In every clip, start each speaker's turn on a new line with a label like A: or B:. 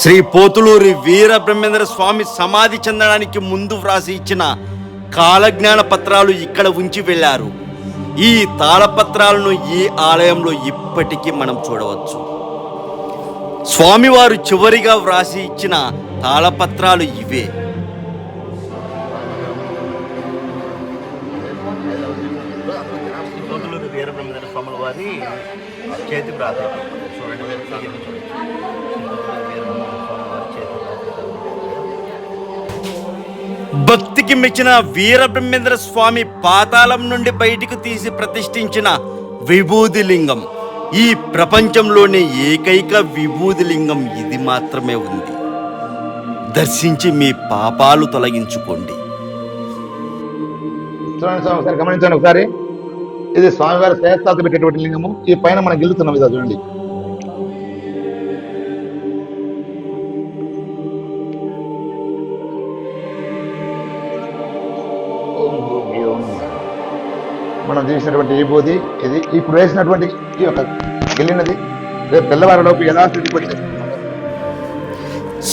A: శ్రీ పోతులూరి వీర బ్రహ్మేంద్ర స్వామి సమాధి చెందడానికి ముందు వ్రాసి ఇచ్చిన కాలజ్ఞాన పత్రాలు ఇక్కడ ఉంచి వెళ్ళారు. ఈ తాళపత్రాలను ఈ ఆలయంలో ఇప్పటికీ మనం చూడవచ్చు. స్వామివారు చివరిగా వ్రాసి ఇచ్చిన తాళపత్రాలు ఇవే.
B: వీరబ్రహ్మేంద్ర స్వాముల వారి చేతి ప్రార్థన
A: భక్తికి మెచ్చిన వీరబ్రహ్మేంద్ర స్వామి పాతాళం నుండి బయటికి తీసి ప్రతిష్ఠించిన విభూది లింగం ఈ ప్రపంచంలోనే ఏకైక విభూది లింగం ఇది మాత్రమే ఉంది. దర్శించి మీ పాపాలు తొలగించుకోండి.
C: చూడండి స్వామి ఒకసారి గమనించండి ఒకసారి. ఇది స్వామివారి శ్రేష్టాత పెట్టేటువంటి లింగము. ఈ పైన మనం గెలుతున్నాం ఇదా చూడండి. మనం చేసినటువంటి ఈ బోధి ఇది ఇప్పుడు వేసినటువంటి ఈ యొక్క గెలినది రేపు తెల్లవారిలోపు యథాస్థితికి వచ్చేస్తుంది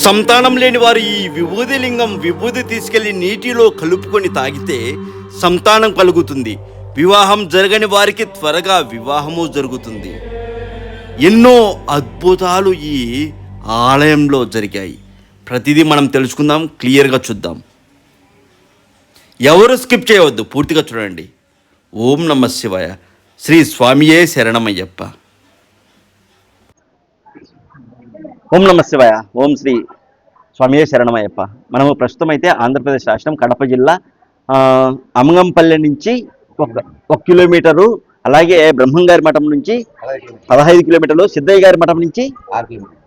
A: సంతానం లేని వారు ఈ విభూది లింగం విభూది తీసుకెళ్ళి నీటిలో కలుపుకొని తాగితే సంతానం కలుగుతుంది. వివాహం జరగని వారికి త్వరగా వివాహము జరుగుతుంది. ఎన్నో అద్భుతాలు ఈ ఆలయంలో జరిగాయి. ప్రతిదీ మనం తెలుసుకుందాం క్లియర్గా చూద్దాం. ఎవరు స్కిప్ చేయవద్దు పూర్తిగా చూడండి. ఓం నమ శివాయ. శ్రీ స్వామియే శరణమయ్యప్ప.
B: ఓం నమ శివాయ. ఓం శ్రీ స్వామియే శరణమయ్యప్ప. మనము ప్రస్తుతం అయితే ఆంధ్రప్రదేశ్ రాష్ట్రం కడప జిల్లా ఆ, అమంగంపల్లె నుంచి ఒక ఒక కిలోమీటరు అలాగే బ్రహ్మంగారి మఠం నుంచి పదహైదు కిలోమీటర్లు సిద్ధయ్య గారి మఠం నుంచి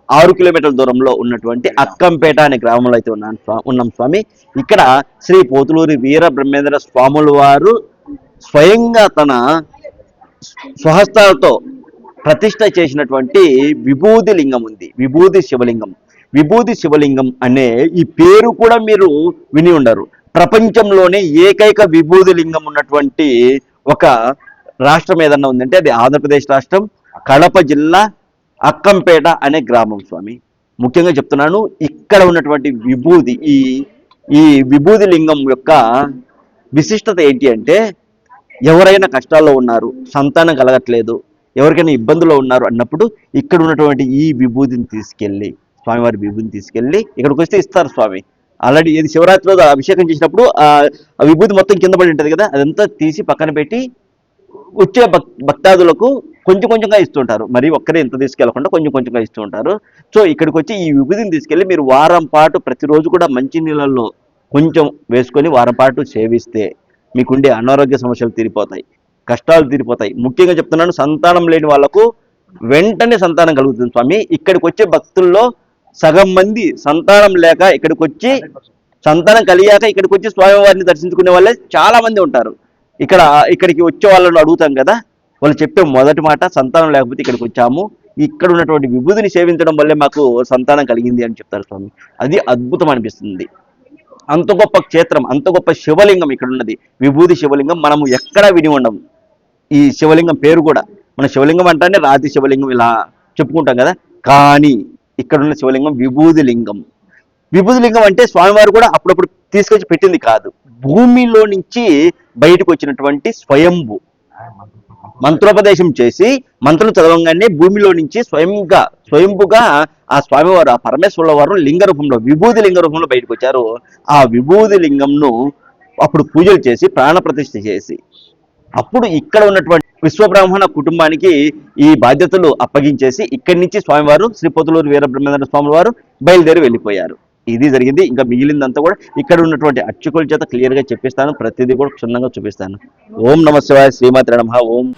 B: ఆరు కిలోమీటర్ల దూరంలో ఉన్నటువంటి అక్కంపేట అనే గ్రామంలో అయితే ఉన్నాను స్వా- ఉన్నాం స్వామి. ఇక్కడ శ్రీ పోతులూరి వీర బ్రహ్మేంద్ర స్వాముల వారు స్వయంగా తన స్వహస్తాలతో ప్రతిష్ట చేసినటువంటి విభూది లింగం ఉంది. విభూది శివలింగం. విభూది శివలింగం అనే ఈ పేరు కూడా మీరు విని ఉండరు. ప్రపంచంలోనే ఏకైక విభూది లింగం ఉన్నటువంటి ఒక రాష్ట్రం ఏదన్నా ఉందంటే అది ఆంధ్రప్రదేశ్ రాష్ట్రం కడప జిల్లా అక్కంపేట అనే గ్రామం స్వామి. ముఖ్యంగా చెప్తున్నాను ఇక్కడ ఉన్నటువంటి విభూది ఈ ఈ విభూది లింగం యొక్క విశిష్టత ఏంటి అంటే ఎవరైనా కష్టాల్లో ఉన్నారు సంతానం కలగట్లేదు ఎవరికైనా ఇబ్బందులో ఉన్నారు అన్నప్పుడు ఇక్కడ ఉన్నటువంటి ఈ విభూతిని తీసుకెళ్ళి స్వామివారి విభూతిని తీసుకెళ్ళి ఇక్కడికి వస్తే ఇస్తారు స్వామి. ఆల్రెడీ ఇది శివరాత్రిలో అభిషేకం చేసినప్పుడు ఆ ఆ విభూతి మొత్తం కింద పడి ఉంటుంది కదా అదంతా తీసి పక్కన పెట్టి వచ్చే భక్ భక్తాదులకు కొంచెం కొంచెంగా ఇస్తుంటారు. మరి ఒక్కరే ఇంత తీసుకెళ్ళకుండా కొంచెం కొంచెంగా ఇస్తూ ఉంటారు. సో ఇక్కడికి వచ్చి ఈ విభూతిని తీసుకెళ్ళి మీరు వారం పాటు ప్రతిరోజు కూడా మంచి నీళ్ళల్లో కొంచెం వేసుకొని వారం పాటు సేవిస్తే మీకుండే అనారోగ్య సమస్యలు తీరిపోతాయి కష్టాలు తీరిపోతాయి. ముఖ్యంగా చెప్తున్నాను సంతానం లేని వాళ్ళకు వెంటనే సంతానం కలుగుతుంది స్వామి. ఇక్కడికి వచ్చే భక్తుల్లో సగం మంది సంతానం లేక ఇక్కడికి వచ్చి సంతానం కలిగాక ఇక్కడికి వచ్చి స్వామివారిని దర్శించుకునే వాళ్ళే చాలా మంది ఉంటారు. ఇక్కడ ఇక్కడికి వచ్చే వాళ్ళని అడుగుతాం కదా వాళ్ళు చెప్పే మొదటి మాట సంతానం లేకపోతే ఇక్కడికి వచ్చాము ఇక్కడ ఉన్నటువంటి విభూతిని సేవించడం వల్లే మాకు సంతానం కలిగింది అని చెప్తారు స్వామి. అది అద్భుతం అనిపిస్తుంది. అంత గొప్ప క్షేత్రం అంత గొప్ప శివలింగం ఇక్కడ ఉన్నది విభూతి శివలింగం మనము ఎక్కడా విని ఉండము ఈ శివలింగం పేరు కూడా మన శివలింగం అంటేనే రాతి శివలింగం ఇలా చెప్పుకుంటాం కదా. కానీ ఇక్కడ ఉన్న శివలింగం విభూది లింగం. విభూది లింగం అంటే స్వామివారు కూడా అప్పుడప్పుడు తీసుకొచ్చి పెట్టింది కాదు. భూమిలో నుంచి బయటకు వచ్చినటువంటి స్వయంభు. మంత్రోపదేశం చేసి మంత్రులు చదవంగానే భూమిలో నుంచి స్వయంగా స్వయంపుగా ఆ స్వామివారు ఆ పరమేశ్వరుల వారు లింగ రూపంలో విభూది లింగ రూపంలో బయటకు వచ్చారు. ఆ విభూది లింగంను అప్పుడు పూజలు చేసి ప్రాణప్రతిష్ఠ చేసి. అప్పుడు ఇక్కడ ఉన్నటువంటి విశ్వబ్రాహ్మణ కుటుంబానికి ఈ బాధ్యతలు అప్పగించేసి ఇక్కడి నుంచి స్వామివారు శ్రీ పొతులూరు వీరబ్రహ్మేంద్ర స్వామి వారు బయలుదేరి వెళ్ళిపోయారు. ఇది జరిగింది. ఇంకా మిగిలిందంతా కూడా ఇక్కడ ఉన్నటువంటి అర్చకుల చేత క్లియర్గా చెప్పిస్తాను. ప్రతిదీ కూడా క్షుణ్ణంగా చూపిస్తాను. ఓం నమ శివాయ శ్రీమాతి నమ. ఓం.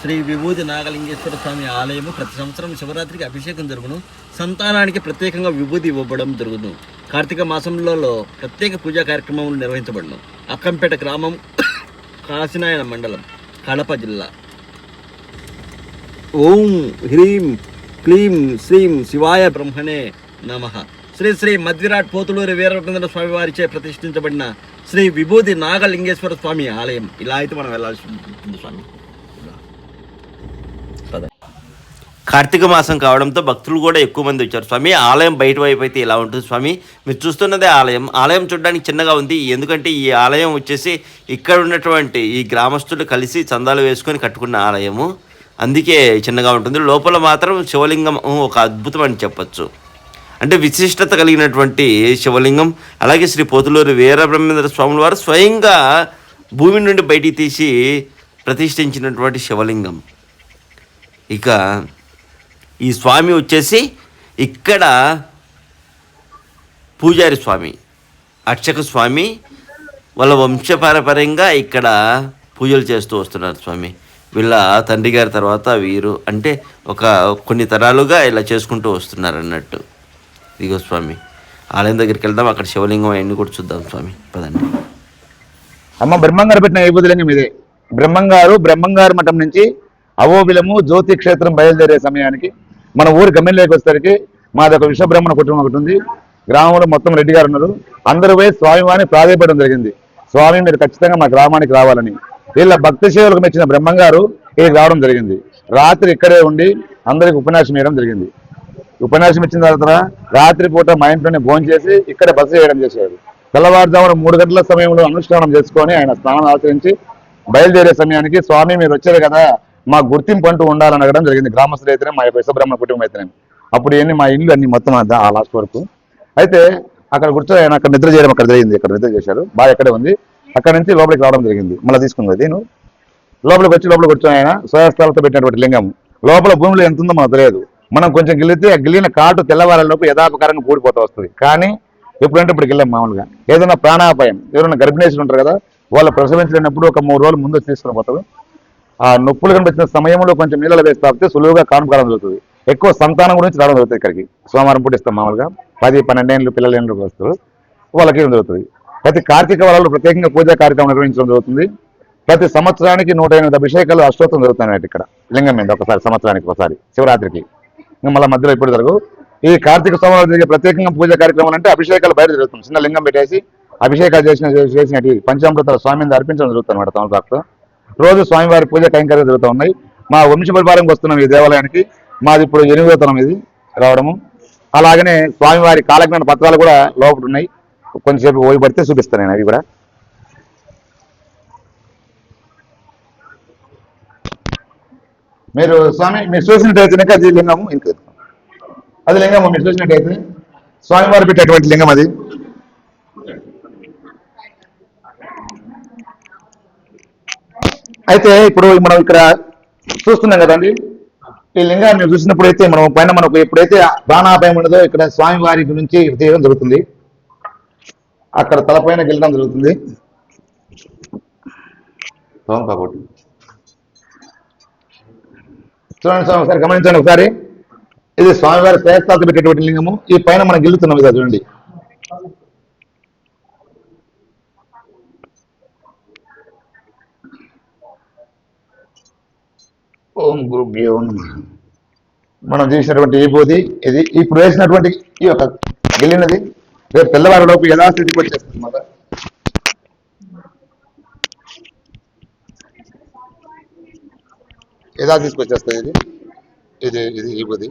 A: శ్రీ విభూతి నాగలింగేశ్వర స్వామి ఆలయము ప్రతి సంవత్సరం శివరాత్రికి అభిషేకం జరుగును. సంతానానికి ప్రత్యేకంగా విభూతి ఇవ్వబడం జరుగును. కార్తీక మాసంలో ప్రత్యేక పూజా కార్యక్రమములు నిర్వహించబడును. అక్కంపేట గ్రామం కాశీనాయన మండలం కడప జిల్లా. ఓం హ్రీం క్లీం శ్రీం శివాయ బ్రహ్మణే నమ. శ్రీ శ్రీ మధ్విరాట్ పోతులూరి వీరభద్ర స్వామి వారిచే ప్రతిష్ఠించబడిన శ్రీ విభూతి నాగలింగేశ్వర స్వామి ఆలయం. ఇలా అయితే మనం వెళ్ళాల్సి ఉంటుంది స్వామి.
B: కార్తీక మాసం కావడంతో భక్తులు కూడా ఎక్కువ మంది వచ్చారు. స్వామి ఆలయం బయట వైపు అయితే ఇలా ఉంటుంది? స్వామి మీరు చూస్తున్నదే ఆలయం. ఆలయం చూడడానికి చిన్నగా ఉంది. ఎందుకంటే ఈ ఆలయం వచ్చేసి ఇక్కడ ఉన్నటువంటి ఈ గ్రామస్తులు కలిసి చందాలు వేసుకొని కట్టుకున్న ఆలయము. అందుకే చిన్నగా ఉంటుంది. లోపల మాత్రం శివలింగం ఒక అద్భుతం అని చెప్పచ్చు. అంటే విశిష్టత కలిగినటువంటి శివలింగం. అలాగే శ్రీ పోతులూరు వీరబ్రహ్మేంద్ర స్వాముల వారు స్వయంగా భూమి నుండి బయటికి తీసి ప్రతిష్ఠించినటువంటి శివలింగం. ఇక ఈ స్వామి వచ్చేసి ఇక్కడ పూజారి స్వామి అర్చక స్వామి వాళ్ళ వంశపారపర్యంగా ఇక్కడ పూజలు చేస్తూ వస్తున్నారు స్వామి. వీళ్ళ తండ్రి గారి తర్వాత వీరు అంటే ఒక కొన్ని తరాలుగా ఇలా చేసుకుంటూ వస్తున్నారు అన్నట్టు. ఇదిగో స్వామి ఆలయం దగ్గరికి వెళ్దాం అక్కడ శివలింగం అవన్నీ కూడా చూద్దాం స్వామి. పదండి.
C: అమ్మ బ్రహ్మంగారు పెట్టిన ఏ బుద్ధలింగం ఇదే బ్రహ్మంగారు బ్రహ్మంగారు మఠం నుంచి అవోబిలము జ్యోతి క్షేత్రం బయలుదేరే సమయానికి మన ఊరి గమ్యంలోకి వచ్చేసరికి మాది ఒక విశ్వబ్రహ్మణ కుటుంబం ఒకటి ఉంది. గ్రామంలో మొత్తం రెడ్డి గారు ఉన్నారు. అందరూ పోయి స్వామివారిని ప్రాధాయపడడం జరిగింది. స్వామి మీరు ఖచ్చితంగా మా గ్రామానికి రావాలని. వీళ్ళ భక్తి సేవలకు మెచ్చిన బ్రహ్మంగారు ఇక్కడికి రావడం జరిగింది. రాత్రి ఇక్కడే ఉండి అందరికి ఉపన్యాసం ఇవ్వడం జరిగింది. ఉపన్యాసం ఇచ్చిన తర్వాత రాత్రి పూట మా ఇంట్లోనే భోజనం చేసి ఇక్కడ బస చేయడం చేశారు. తెల్లవారుజామున మూడు గంటల సమయంలో అనుష్ఠానం చేసుకొని ఆయన స్నానం ఆచరించి బయలుదేరే సమయానికి స్వామి మీరు వచ్చారు కదా. మా గుర్తింపు అంటూ ఉండాలని అడగడం జరిగింది. గ్రామస్తులు అయితేనే మా యొక్క విశ్వబ్రహ్మణ కుటుంబం అయితేనే. అప్పుడు ఏంటి మా ఇల్లు అన్ని మొత్తం ఆ లాస్ట్ వరకు. అయితే అక్కడ గుర్తు ఆయన అక్కడ నిద్ర చేయడం అక్కడ జరిగింది. అక్కడ నిద్ర చేశారు. బాగా ఎక్కడే ఉంది. అక్కడ నుంచి లోపలికి రావడం జరిగింది. మళ్ళీ తీసుకుంది. నేను లోపలికి వచ్చి లోపలికి కూర్చొని ఆయన స్వయస్థలతో పెట్టినటువంటి లింగం. లోపల భూమిలో ఎంత ఉందో మనకు తెలియదు. మనం కొంచెం గిల్లితే ఆ గిల్లిన కాటు తెల్లవారలోపు యథాపకారంగా కూడిపోతూ వస్తుంది. కానీ ఎప్పుడంటే ఇప్పుడు గిల్లం మామూలుగా. ఏదైనా ప్రాణాపాయం. ఎవరైనా గర్భిణీసులు ఉంటారు కదా వాళ్ళు ప్రసవించలేనప్పుడు ఒక మూడు రోజులు ముందు తీసుకుని పోతారు. ఆ నొప్పులు కనిపించిన సమయంలో కొంచెం నీళ్ళలో వేసి తాపితే సులువుగా కానుకాలం జరుగుతుంది. ఎక్కువ సంతానం గురించి రావడం జరుగుతుంది ఇక్కడికి. సోమవారం పూట ఇస్తాం మామూలుగా. పది పన్నెండేళ్ళు పిల్లలు ఏళ్ళు వస్తారు వాళ్ళకి జరుగుతుంది. ప్రతి కార్తీక వరాలు ప్రత్యేకంగా పూజా కార్యక్రమం నిర్వహించడం జరుగుతుంది. ప్రతి సంవత్సరానికి నూట ఎనిమిది అభిషేకాలు అష్టోత్తం జరుగుతున్నాయి ఇక్కడ. లింగం మీద ఒకసారి సంవత్సరానికి ఒకసారి. శివరాత్రికి. మళ్ళీ మధ్యలో ఇప్పుడు జరగవు ఈ కార్తీక సోమవారం జరిగే ప్రత్యేకంగా పూజా కార్యక్రమాలు అంటే అభిషేకాలు బయట జరుగుతుంది. చిన్న లింగం పెట్టేసి అభిషేకాలు చేసిన చేసినట్టు పంచామృతాల స్వామి మీద అర్పించడం జరుగుతుంది అనమాట తమలపాకుతో రోజు స్వామివారి పూజ కైంకర్యం జరుగుతూ ఉన్నాయి. మా వంశపరిపాలనకు వస్తున్నాం ఈ దేవాలయానికి. మాది ఇప్పుడు ఎనిమిదోతనం ఇది రావడము. అలాగనే స్వామివారి కాలజ్ఞాన పత్రాలు కూడా లోపల ఉన్నాయి. కొంచెంసేపు ఓయి పడితే చూపిస్తాను నేను అవి కూడా. మీరు స్వామి మీరు చూసినట్టయితే అది లింగము అది లింగము మీరు చూసినట్టయితే స్వామివారు పెట్టేటువంటి లింగం అది. అయితే ఇప్పుడు మనం ఇక్కడ చూస్తున్నాం కదండి. ఈ లింగాన్ని మీరు చూసినప్పుడు అయితే మనం పైన మనకు ఎప్పుడైతే ప్రాణాపాయం ఉన్నదో ఇక్కడ స్వామివారి గురించి తీయడం జరుగుతుంది. అక్కడ తలపైన గెలడం జరుగుతుంది. కాబట్టి చూడండి స్వామి ఒకసారి గమనించండి ఒకసారి. ఇది స్వామివారి శ్రేష్టాలు పెట్టేటువంటి లింగము. ఈ పైన మనం గెలుతున్నాం కదా చూడండి. ఓం గురుభ్యో మనం చేసినటువంటి ఈ బోధి ఇది ఇప్పుడు వేసినటువంటి ఈ యొక్క గెలినది రేపు తెల్లవారిలోపు యథాస్థితికి వచ్చేస్తుంది అన్నమాట యథాస్థితికి వచ్చేస్తుంది ఇది. ఇది ఇది ఈ బోధి.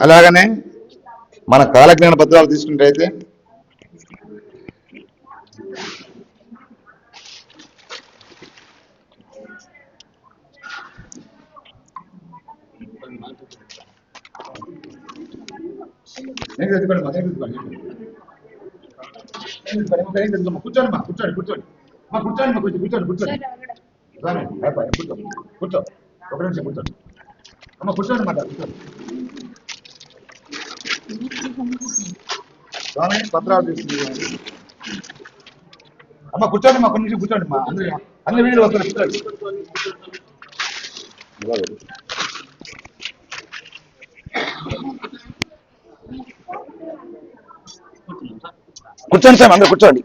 C: అలాగనే మన కాలజ్ఞాన పత్రాలు తీసుకుంటే అయితే? నేను మా, నేను. కూర్చోండి మా కూర్చోండి కూర్చోండి. మా కూర్చోండి మా కూర్చోండి కూర్చోండి కూర్చోండి. కూర్చో కూర్చో ఒక నిమిషం కూర్చోండి. అమ్మ కూర్చోండి మాట కూర్చోండి. స్వామి అమ్మ కూర్చోండి మా కొన్ని నిమిషం కూర్చోండి మా అన్ని అన్ని వీడియోలు వస్తారు కూర్చోండి. కూర్చోండి సార్ అందరు కూర్చోండి.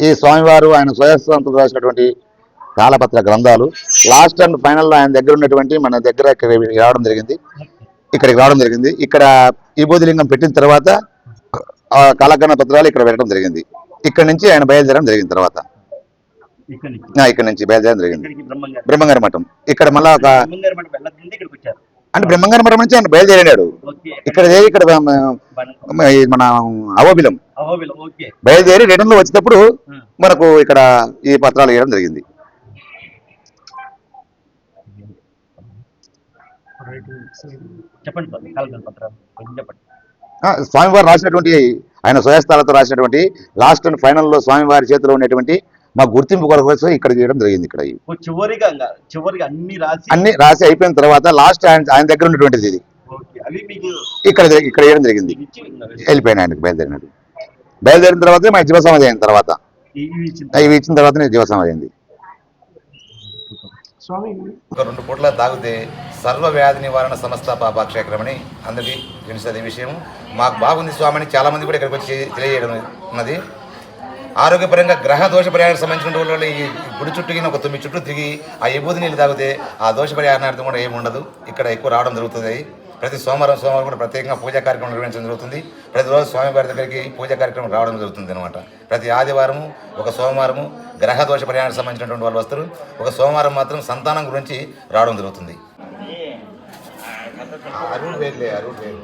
C: ఈ స్వామివారు ఆయన స్వయస్వంతం రాసినటువంటి తాళపత్ర గ్రంథాలు. లాస్ట్ అండ్ ఫైనల్ ఆయన దగ్గర ఉన్నటువంటి మన దగ్గర ఇక్కడ రావడం జరిగింది. ఇక్కడికి రావడం జరిగింది. ఇక్కడ ఈ బోధిలింగం పెట్టిన తర్వాత కాలజ్ఞాన పత్రాలు ఇక్కడ పెట్టడం జరిగింది. ఇక్కడ నుంచి ఆయన బయలుదేరడం జరిగింది తర్వాత.
B: ఇక్కడ నుంచి?
C: బయలుదేరడం జరిగింది.
B: బ్రహ్మంగారు
C: మఠం. ఇక్కడ మళ్ళా ఒక అంటే బ్రహ్మంగారి మఠం నుంచి ఆయన బయలుదేరాడు
B: ఓకే.
C: ఇక్కడ ఇక్కడ మన అవబిలం బయలుదేరి రిటర్న్లో వచ్చేటప్పుడు. మనకు ఇక్కడ ఈ పత్రాలు ఇవ్వడం జరిగింది.
B: చెప్పండి
C: స్వామివారు రాసినటువంటి ఆయన స్వయస్థాలతో రాసినటువంటి లాస్ట్ అండ్ ఫైనల్లో స్వామివారి చేతిలో ఉన్నటువంటి మా గుర్తింపు కొరకు ఇక్కడ చేయడం జరిగింది ఇక్కడ.
B: చివరిగా చివరిగా అన్ని రాసి
C: అన్ని రాసి అయిపోయిన తర్వాత లాస్ట్ ఆయన ఆయన దగ్గర ఉన్నటువంటిది ఇది.
B: ఓకే అవి మీకు
C: ఇక్కడ ఇక్కడ వేయడం జరిగింది. వెళ్ళిపోయిన ఆయనకు బయలుదేరినాడు. బయలుదేరిన తర్వాత మా జీవ సమాధి అయిన తర్వాత.
B: ఇవి ఇచ్చిన
C: ఇవి ఇచ్చిన తర్వాతనే జీవ సమాధి అయింది.
D: స్వామి. రెండు పూట్ల తాగితే సర్వ వ్యాధి నివారణ సంస్థ పాపాక్షేక్రమని అందరికీ తెలుసు అదే విషయం మాకు బాగుంది స్వామిని చాలా మంది కూడా ఇక్కడికి వచ్చి తెలియజేయడం ఉన్నది. ఆరోగ్యపరంగా గ్రహ దోష పరిహారానికి సంబంధించిన వాళ్ళు ఈ గుడి చుట్టూ ఒక తొమ్మిది చుట్టూ తిరిగి ఆ ఎబూది నీళ్ళు తాగితే ఆ దోష పరిహారార్థం కూడా ఏమి ఉండదు ఇక్కడ ఎక్కువ రావడం జరుగుతుంది. ప్రతి సోమవారం సోమవారం కూడా ప్రత్యేకంగా పూజా కార్యక్రమం నిర్వహించడం జరుగుతుంది. ప్రతిరోజు స్వామివారి దగ్గరికి పూజా కార్యక్రమం రావడం జరుగుతుంది అనమాట ప్రతి ఆదివారము ఒక సోమవారము గ్రహ దోష పరిహారానికి సంబంధించినటువంటి వాళ్ళు వస్తారు. ఒక సోమవారం మాత్రం సంతానం గురించి రావడం జరుగుతుంది. రూట్ వేరులే, రూట్ వేరు.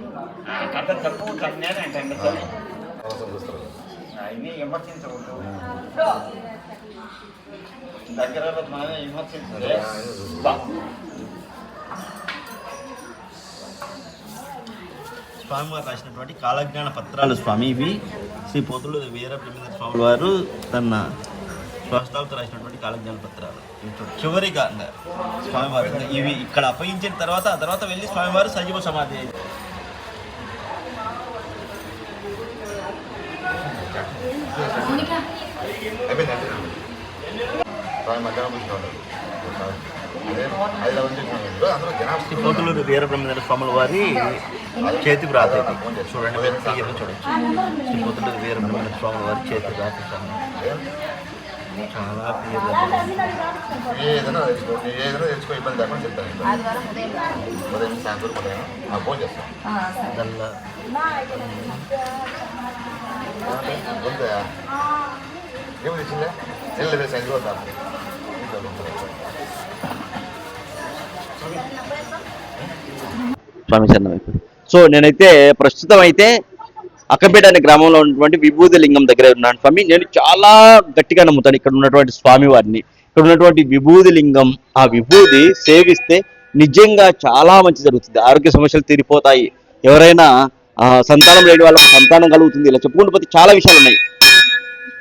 A: స్వామివారు రాసినటువంటి కాలజ్ఞాన పత్రాలు స్వామి ఇవి శ్రీ పోతులు వీర బ్రహ్మేంద్ర స్వామి వారు తన స్వస్థాలతో రాసినటువంటి కాలజ్ఞాన పత్రాలు. చివరిగా స్వామివారు ఇవి ఇక్కడ అప్పగించిన తర్వాత ఆ తర్వాత వెళ్ళి స్వామివారు సజీవ సమాధి అయ్యారు.
D: అయిపోయింది
A: పోతులూరు వీర బ్రహ్మేంద్ర స్వాముల వారి చేతి వ్రాత. చూడండి మీరు క్లియర్గా చూడొచ్చు శ్రీ పోతులూరు వీర బ్రహ్మేంద్ర స్వాముల వారి చేతి వ్రాత చాలా
D: ఏదైనా ఏదైనా తెచ్చుకో ఇబ్బంది లేకుండా చెప్తాను ఇంకా. ఉదయం సాయంత్రం ఉదయం నాకు ఫోన్ చేస్తాను ఏమి తెచ్చిందా చెల్లెలు వేసి ఐదు
B: స్వామి చరణం సో నేనైతే ప్రస్తుతం అయితే అక్కపేట అనే గ్రామంలో ఉన్నటువంటి విభూతి లింగం దగ్గర ఉన్నాను స్వామి. నేను చాలా గట్టిగా నమ్ముతాను ఇక్కడ ఉన్నటువంటి స్వామి వారిని ఇక్కడ ఉన్నటువంటి విభూతి లింగం ఆ విభూతి సేవిస్తే నిజంగా చాలా మంచి జరుగుతుంది. ఆరోగ్య సమస్యలు తీరిపోతాయి. ఎవరైనా సంతానం లేని వాళ్ళకి సంతానం కలుగుతుంది. ఇలా చెప్పుకుంటూ పోతే చాలా విషయాలు ఉన్నాయి.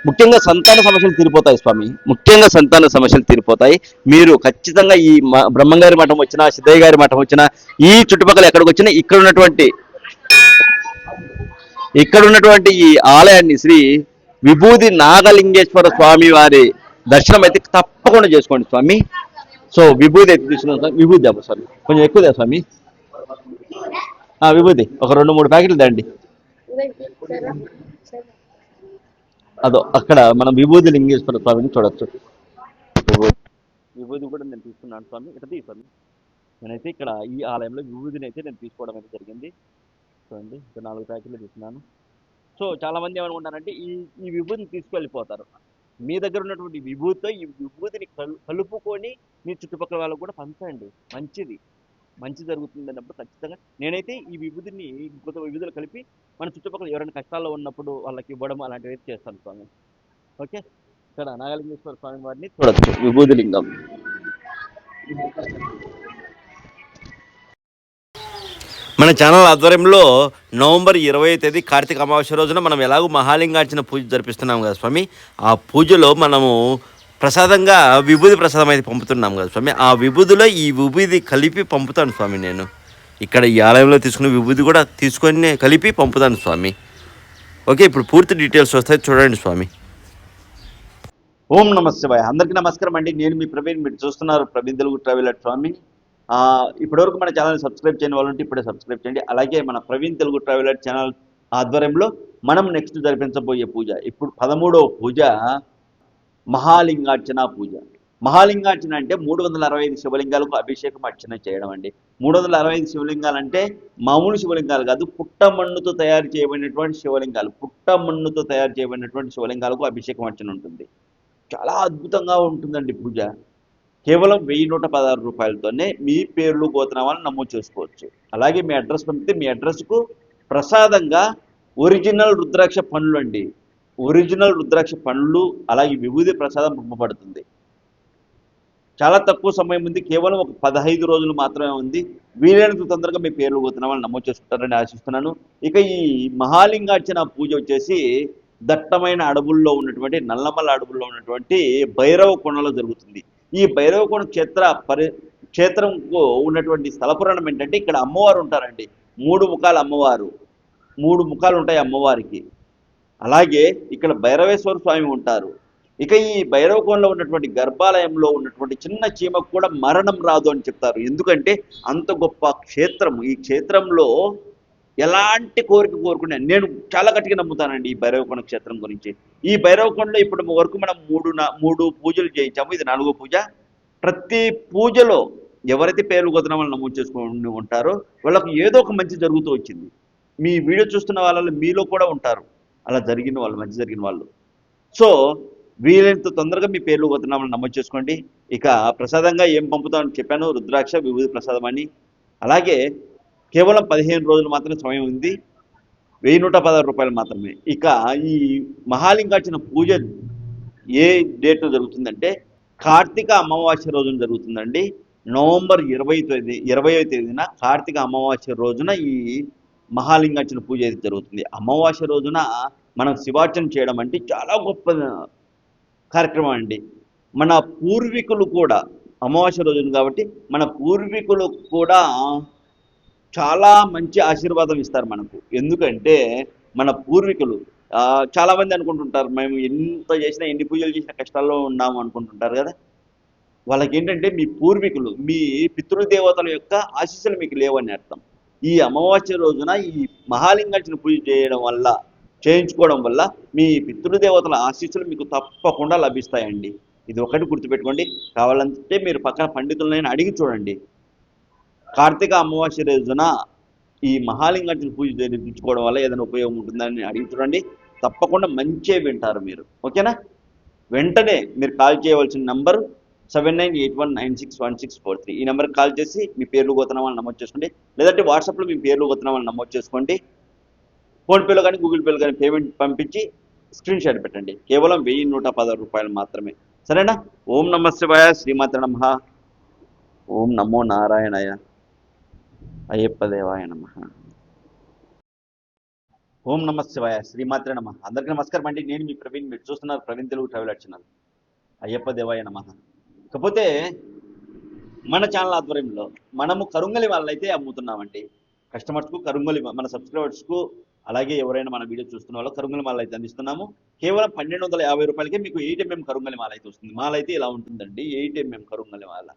B: ముఖ్యంగా సంతాన సమస్యలు తీరిపోతాయి స్వామి. ముఖ్యంగా సంతాన సమస్యలు తీరిపోతాయి. మీరు ఖచ్చితంగా ఈ మ- బ్రహ్మంగారి మఠం వచ్చినా సిద్ధయ్య గారి మఠం వచ్చినా ఈ చుట్టుపక్కల ఎక్కడికి వచ్చినా ఇక్కడ ఉన్నటువంటి ఇక్కడ ఉన్నటువంటి ఈ ఆలయాన్ని శ్రీ విభూది నాగలింగేశ్వర స్వామి వారి దర్శనం అయితే తప్పకుండా చేసుకోండి స్వామి. సో విభూది అయితే తీసుకున్నాం విభూది దేవ స్వామి కొంచెం ఎక్కువ స్వామి. ఆ విభూది. ఒక రెండు మూడు ప్యాకెట్లు దండి. అదో అక్కడ మనం విభూతి లింగేశ్వర స్వామిని చూడొచ్చు. విభూతి కూడా నేను తీసుకున్నాను స్వామి. ఇక్కడ తీసుకోండి స్వామి. నేనైతే ఇక్కడ ఈ ఆలయంలో విభూతిని అయితే నేను తీసుకోవడం అయితే జరిగింది. చూడండి ఇక్కడ నాలుగు ప్యాకెట్లు తీసుకున్నాను. సో చాలామంది ఏమనుకుంటారంటే ఈ ఈ విభూతిని తీసుకువెళ్ళిపోతారు మీ దగ్గర ఉన్నటువంటి విభూతితో ఈ విభూతిని కలు కలుపుకొని మీ చుట్టుపక్కల వాళ్ళకు కూడా పంచండి. మంచిది. మంచి జరుగుతుంది అన్నప్పుడు ఖచ్చితంగా నేనైతే ఈ విభూతిని ఇంకొక విభూతులు కలిపి మన చుట్టుపక్కల ఎవరైనా కష్టాల్లో ఉన్నప్పుడు వాళ్ళకి ఇవ్వడం అలాంటివి చేస్తాను స్వామి. ఓకే? ఇక్కడ నాగలింగేశ్వర స్వామి వారిని చూడొచ్చు. విభూతిలింగం.
A: మన ఛానల్ ఆధ్వర్యంలో నవంబర్ ఇరవై తేదీ కార్తీక అమావాస్య రోజున మనం ఎలాగో మహాలింగార్చన పూజ జరిపిస్తున్నాం కదా స్వామి. ఆ పూజలో మనము ప్రసాదంగా విభూది ప్రసాదం అయితే పంపుతున్నాం కదా స్వామి. ఆ విభూదిలో ఈ విభూది కలిపి పంపుతాను స్వామి నేను. ఇక్కడ ఈ ఆలయంలో తీసుకున్న విభూది కూడా తీసుకొని కలిపి పంపుతాను స్వామి. ఓకే ఇప్పుడు పూర్తి డీటెయిల్స్ వస్తాయి. చూడండి స్వామి.
B: ఓం నమస్తే శివాయ. అందరికీ నమస్కారం అండి. నేను మీ ప్రవీణ్. మీరు చూస్తున్నారు ప్రవీణ్ తెలుగు ట్రావెల్ అట్ స్వామి. ఇప్పటివరకు మన ఛానల్ సబ్స్క్రైబ్ చేయని వాళ్ళు ఉంటే ఇప్పుడే సబ్స్క్రైబ్ చేయండి. అలాగే మన Praveen Telugu travel at channel ఆధ్వర్యంలో మనం నెక్స్ట్ జరిపించబోయే పూజ. ఇప్పుడు పదమూడవ పూజ. మహాలింగార్చన పూజ. మహాలింగార్చన అంటే మూడు వందల అరవై ఐదు శివలింగాలకు అభిషేకం అర్చన చేయడం అండి. మూడు వందల అరవై ఐదు శివలింగాలు అంటే మామూలు శివలింగాలు కాదు పుట్టమన్నుతో తయారు చేయబడినటువంటి శివలింగాలు. పుట్టమన్నుతో తయారు చేయబడినటువంటి శివలింగాలకు అభిషేకం అర్చన ఉంటుంది. చాలా అద్భుతంగా ఉంటుందండి పూజ. కేవలం వెయ్యి నూట పదహారు రూపాయలతోనే మీ పేర్లు గోత్రనామాలను నమోదు చేసుకోవచ్చు. అలాగే మీ అడ్రస్ పంపితే మీ అడ్రస్కు ప్రసాదంగా ఒరిజినల్ రుద్రాక్ష పండ్లు అండి. ఒరిజినల్ రుద్రాక్ష పండ్లు అలాగే విభూది ప్రసాదం పంపబడుతుంది. చాలా తక్కువ సమయం ఉంది కేవలం ఒక పదహైదు రోజులు మాత్రమే ఉంది. వీలైనంత తొందరగా మీ పేర్లు వాళ్ళు నమోదు చేసుకుంటారని ఆశిస్తున్నాను. ఇక ఈ మహాలింగార్చన పూజ వచ్చేసి దట్టమైన అడవుల్లో ఉన్నటువంటి నల్లమల్ల అడవుల్లో ఉన్నటువంటి భైరవ కొండలో జరుగుతుంది. ఈ భైరవ కొండ క్షేత్ర పరి క్షేత్రంకు ఉన్నటువంటి స్థలపురాణం ఏంటంటే ఇక్కడ అమ్మవారు ఉంటారండి. మూడు ముఖాల అమ్మవారు. మూడు ముఖాలు ఉంటాయి అమ్మవారికి. అలాగే ఇక్కడ భైరవేశ్వర స్వామి ఉంటారు. ఇక ఈ భైరవకోణంలో ఉన్నటువంటి గర్భాలయంలో ఉన్నటువంటి చిన్న చీమకు కూడా మరణం రాదు అని చెప్తారు. ఎందుకంటే అంత గొప్ప క్షేత్రం ఈ క్షేత్రంలో ఎలాంటి కోరిక కోరుకునే నేను చాలా గట్టిగా నమ్ముతానండి ఈ భైరవకొండ క్షేత్రం గురించి. ఈ భైరవకొండలో ఇప్పుడు వరకు మనం మూడు మూడు పూజలు చేయించాము. ఇది నాలుగో పూజ. ప్రతి పూజలో ఎవరైతే పేర్లు కొద్దిన నమోదు చేసుకుని ఉంటారో వాళ్ళకు ఏదో ఒక మంచి జరుగుతూ వచ్చింది. మీ వీడియో చూస్తున్న వాళ్ళలో మీలో కూడా ఉంటారు. అలా జరిగిన వాళ్ళు మంచి జరిగిన వాళ్ళు. సో వీలైనంత తొందరగా మీ పేర్లు కొత్తనామాలు నమోదు చేసుకోండి. ఇక ప్రసాదంగా ఏం పంపుతామని చెప్పాను రుద్రాక్ష విభూతి ప్రసాదం అని. అలాగే కేవలం పదిహేను రోజులు మాత్రమే సమయం ఉంది. వెయ్యి నూట పదహారు రూపాయలు మాత్రమే. ఇక ఈ మహాలింగార్చన పూజ ఏ డేట్లో జరుగుతుందంటే కార్తీక అమావాస్య రోజున జరుగుతుందండి. నవంబర్ ఇరవై తేదీ ఇరవై తేదీన కార్తీక అమావాస్య రోజున ఈ మహాలింగార్చన పూజ అయితే జరుగుతుంది. అమావాస్య రోజున మనం శివార్చన చేయడం అంటే చాలా గొప్ప కార్యక్రమం అండి. మన పూర్వీకులు కూడా అమావాస్య రోజున కాబట్టి మన పూర్వీకులు కూడా చాలా మంచి ఆశీర్వాదం ఇస్తారు మనకు. ఎందుకంటే మన పూర్వీకులు చాలామంది అనుకుంటుంటారు మేము ఎంత చేసినా ఎన్ని పూజలు చేసినా కష్టాల్లో ఉన్నాము అనుకుంటుంటారు కదా. వాళ్ళకి ఏంటంటే మీ పూర్వీకులు మీ పితృదేవతల యొక్క ఆశీస్సులు మీకు లేవని అర్థం. ఈ అమావాస్య రోజున ఈ మహాలింగార్చన పూజ చేయడం వల్ల చేయించుకోవడం వల్ల మీ పితృదేవతల ఆశీస్సులు మీకు తప్పకుండా లభిస్తాయండి. ఇది ఒకటి గుర్తుపెట్టుకోండి. కావాలంటే మీరు పక్కన పండితులనైనా అడిగి చూడండి. కార్తీక అమావాస్య రోజున ఈ మహాలింగార్జున పూజ జరిపించుకోవడం వల్ల ఏదైనా ఉపయోగం ఉంటుందని అడిగి చూడండి. తప్పకుండా మంచే వింటారు మీరు. ఓకేనా? వెంటనే మీరు కాల్ చేయవలసిన number seven nine eight one nine six one six four three ఈ నెంబర్కి కాల్ చేసి మీ పేర్లు గోతనామాలు నమోదు చేసుకోండి. లేదంటే వాట్సాప్లో మీ పేర్లు గోతనామాలు నమోదు చేసుకోండి. ఫోన్పేలో కానీ గూగుల్ పేలో కానీ పేమెంట్ పంపించి స్క్రీన్ షాట్ పెట్టండి. కేవలం వెయ్యి నూట పదహారు రూపాయలు మాత్రమే. సరేనా? ఓం నమ శివాయ శ్రీమాత నమ. ఓం నమో నారాయణయ. అయ్యప్ప దేవాయ నమ. ఓం నమ శివాయ శ్రీమాత్ర నమ. అందరికీ నమస్కారం అండి. నేను మీ ప్రవీణ్ మీరు చూస్తున్నారు ప్రవీణ్ తెలుగు ట్రావెల్ ఛానల్. అయ్యప్ప దేవాయ నమ. కాకపోతే మన ఛానల్ ఆధ్వర్యంలో మనము కరుంగలి వాళ్ళైతే అమ్ముతున్నామండి. కస్టమర్స్కు కరుంగలి మన సబ్స్క్రైబర్స్కు అలాగే ఎవరైనా మన వీడియో చూస్తున్న వాళ్ళు కరుంగలి మాల అయితే అందిస్తున్నాము. కేవలం పన్నెండు వందల యాభై రూపాయలకే మీకు ఎయిట్ ఎంఎం కరుంగలి మాల అయితే వస్తుంది. మాల అయితే ఇలా ఉంటుందండి ఎయిట్ ఎంఎం కరుంగలి మాల.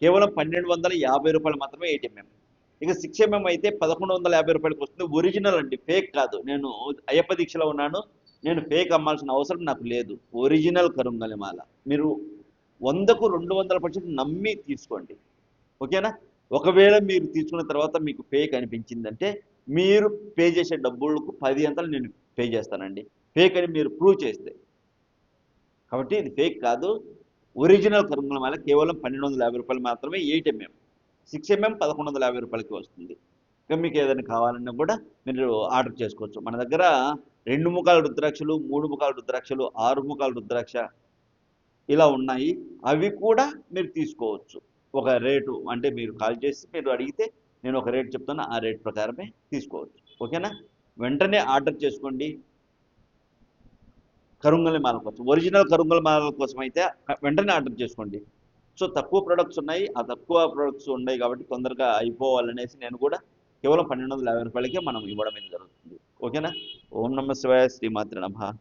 B: కేవలం పన్నెండు వందల యాభై రూపాయలు మాత్రమే ఎయిట్ ఎంఎం ఇక సిక్స్ ఎంఎం అయితే పదకొండు వందల యాభై రూపాయలకి వస్తుంది. ఒరిజినల్ అండి ఫేక్ కాదు. నేను అయ్యప్ప దీక్షలో ఉన్నాను. నేను ఫేక్ అమ్మాల్సిన అవసరం నాకు లేదు. ఒరిజినల్ కరుంగలి మాల. మీరు వందకు రెండు వందల పర్సెంట్ నమ్మి తీసుకోండి. ఓకేనా? ఒకవేళ మీరు తీసుకున్న తర్వాత మీకు ఫేక్ అనిపించిందంటే మీరు పే చేసే డబ్బులకు పది అంతలు నేను పే చేస్తానండి. ఫేక్ అని మీరు ప్రూవ్ చేస్తే. కాబట్టి ఇది ఫేక్ కాదు. ఒరిజినల్ కరుంగల మాల కేవలం పన్నెండు వందల యాభై రూపాయలు మాత్రమే ఎయిట్ ఎంఎం సిక్స్ ఎంఎం పదకొండు వందల యాభై రూపాయలకి వస్తుంది. ఇంకా మీకు ఏదైనా కావాలన్నా కూడా మీరు ఆర్డర్ చేసుకోవచ్చు. మన దగ్గర రెండు ముఖాల రుద్రాక్షలు మూడు ముఖాల రుద్రాక్షలు ఆరు ముఖాల రుద్రాక్ష ఇలా ఉన్నాయి. అవి కూడా మీరు తీసుకోవచ్చు. ఒక రేటు అంటే మీరు కాల్ చేసి మీరు అడిగితే నేను ఒక రేట్ చెప్తాను ఆ రేట్ ప్రకారమే తీసుకోవచ్చు. ఓకేనా? వెంటనే ఆర్డర్ చేసుకోండి. కరుంగలి మాల కోసం ఒరిజినల్ కరుంగలి మాల కోసం అయితే వెంటనే ఆర్డర్ చేసుకోండి. సో తక్కువ ప్రొడక్ట్స్ ఉన్నాయి. ఆ తక్కువ ప్రొడక్ట్స్ ఉన్నాయి కాబట్టి తొందరగా అయిపోవాలనేసి నేను కూడా కేవలం పన్నెండు వందల యాభై రూపాయలకే మనం ఇవ్వడం జరుగుతుంది. ఓకేనా? ఓం నమ శివాయ శ్రీమాత్రి నమ.